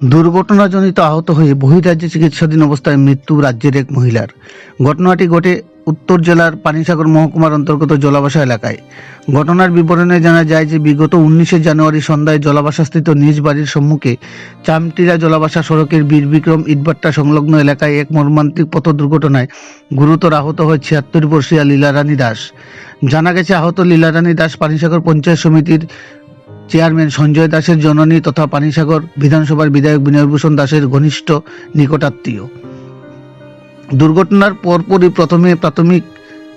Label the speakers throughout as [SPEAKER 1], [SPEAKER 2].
[SPEAKER 1] দুর্ঘটনাজনিত আহত হয়ে বহিরাজ্যে চিকিৎসাধীন অবস্থায় মৃত্যু রাজ্যের এক মহিলার। ঘটনাটি ঘটে উত্তর জেলার পানিসাগর মহকুমার অন্তর্গত জলাবাসা এলাকায়। ঘটনার বিবরণে জানা যায় যে বিগত উনিশে জানুয়ারি সন্ধ্যায় জলাবাসাস্থিত নিজ বাড়ির সম্মুখে চামটিরা জলাবাসা সড়কের বীর বিক্রম ইটভাট্টা সংলগ্ন এলাকায় এক মর্মান্তিক পথ দুর্ঘটনায় গুরুতর আহত হয় ছিয়াত্তর বর্ষীয়া লীলারানী দাস। জানা গেছে, আহত লীলারানী দাস পানিসাগর পঞ্চায়েত সমিতির চেয়ারম্যান সঞ্জয় দাসের জননী তথা পানিসাগর বিধানসভার বিধায়ক বিনয়ভূষণ দাসের ঘনিষ্ঠ নিকটাত্মীয়। দুর্ঘটনার পরপরই প্রথমে প্রাথমিক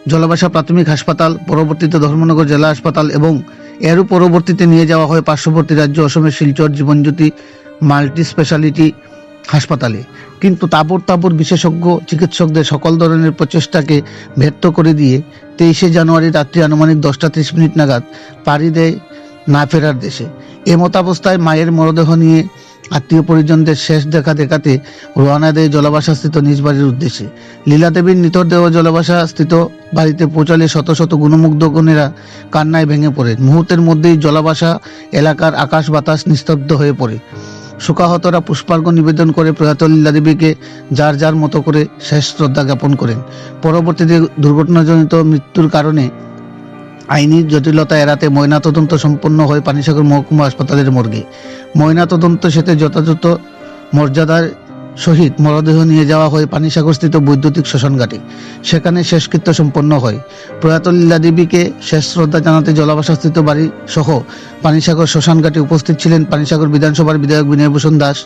[SPEAKER 1] জলাবাসা প্রাথমিক হাসপাতাল, পরবর্তীতে ধর্মনগর জেলা হাসপাতাল এবং এরও পরবর্তীতে নিয়ে যাওয়া হয় পার্শ্ববর্তী রাজ্য অসমের শিলচর জীবনজ্যোতি মাল্টি স্পেশালিটি হাসপাতালে। কিন্তু তাবর তাবর বিশেষজ্ঞ চিকিৎসকদের সকল ধরনের প্রচেষ্টাকে ব্যর্থ করে দিয়ে তেইশে জানুয়ারি রাত্রি আনুমানিক দশটা ত্রিশ মিনিট নাগাদ পাড়ি দেয় না ফেরার দেশে। এমতাবস্থায় মায়ের মরদেহ নিয়ে আত্মীয় পরিজনদের শেষ দেখা দেখাতে রওনা দেয় জলাবাসা স্থিত নিজ বাড়ির উদ্দেশ্যে। লীলা দেবীর নিতদেহ জলাবাসা স্থিত বাড়িতে পৌঁছালে শত শত গুণমুগ্ধ গণেরা কান্নায় ভেঙে পড়ে। মুহূর্তের মধ্যেই জলাবাসা এলাকার আকাশ বাতাস নিস্তব্ধ হয়ে পড়ে। শোকাহতরা পুষ্পার্ঘ্য নিবেদন করে প্রয়াত লীলা দেবীকে যার যার মতো করে শেষ শ্রদ্ধা জ্ঞাপন করেন। পরবর্তীতে দুর্ঘটনাজনিত মৃত্যুর কারণে আইনি জটিলতা এড়াতে ময়নাতদন্ত সম্পন্ন হয় পানিসাগর মহকুমা হাসপাতালের মর্গে। ময়নাতদন্ত শেষে যথাযথ মর্যাদার সহিত মরদেহ নিয়ে যাওয়া হয় পানিসাগরস্থিত বৈদ্যুতিক শ্মশানঘাটে সেখানে শেষকৃত্য সম্পন্ন হয়। প্রয়াত লীলা দেবীকে শেষ শ্রদ্ধা জানাতে জলাবাসাস্থিত বাড়ি সহ পানিসাগর শ্মশানঘাটে উপস্থিত ছিলেন পানিসাগর বিধানসভার বিধায়ক বিনয়ভূষণ দাস,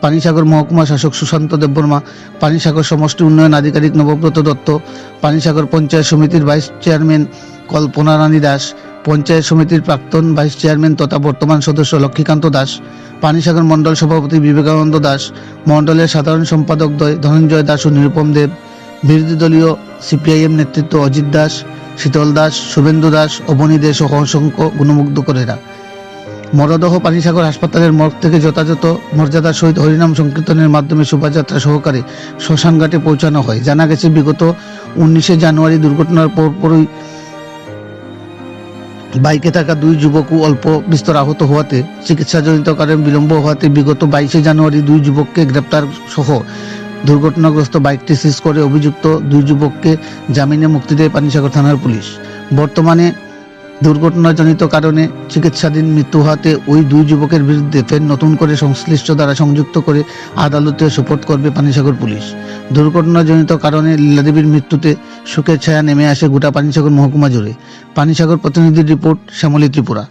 [SPEAKER 1] পানিসাগর মহকুমা শাসক সুশান্ত দেববর্মা, পানিসাগর সমষ্টি উন্নয়ন আধিকারিক নবব্রত দত্ত, পানিসাগর পঞ্চায়েত সমিতির ভাইস চেয়ারম্যান কল্পনা রানী দাস, পঞ্চায়েত সমিতির প্রাক্তন ভাইস চেয়ারম্যান তথা বর্তমান সদস্য লক্ষ্মীকান্ত দাস, পানিসাগর মণ্ডল সভাপতি বিবেকানন্দ দাস, মণ্ডলের সাধারণ সম্পাদক ধনঞ্জয় দাস ও নিরুপম দেব, বিরোধী দলীয় সিপিআইএম নেতৃত্ব অজিত দাস, শীতল দাস, শুভেন্দু দাস, অবনী দে সহ অসংখ্য গুণমুগ্ধকরেরা। মরদহ পানিসাগর হাসপাতালের মর্গ থেকে যথাযথ মর্যাদার সহিত হরিনাম সংকীর্তনের মাধ্যমে শোভাযাত্রা সহকারে শ্মশানঘাটে পৌঁছানো হয়। জানা গেছে, বিগত উনিশে জানুয়ারি দুর্ঘটনার পরপরই বাইকে থাকা দুই যুবকও অল্প বিস্তর আহত হওয়াতে চিকিৎসাজনিত কারণে বিলম্ব হওয়াতে বিগত বাইশে জানুয়ারি দুই যুবককে গ্রেপ্তার সহ দুর্ঘটনাগ্রস্ত বাইকটি সিজ করে অভিযুক্ত দুই যুবককে জামিনে মুক্তি দেয় পানিসাগর থানার পুলিশ। বর্তমানে দুর্ঘটনাজনিত কারণে চিকিৎসাধীন মৃত্যু হওয়াতে ওই দুই যুবকের বিরুদ্ধে ফের নতুন করে সংশ্লিষ্ট দ্বারা সংযুক্ত করে আদালতে সুপোর্ট করবে পানিসাগর পুলিশ। দুর্ঘটনাজনিত কারণে লীলাদেবীর মৃত্যুতে সুখের ছায়া নেমে আসে গোটা পানিসাগর মহকুমা জুড়ে। পানিসাগর প্রতিনিধির রিপোর্ট শ্যামলী ত্রিপুরা।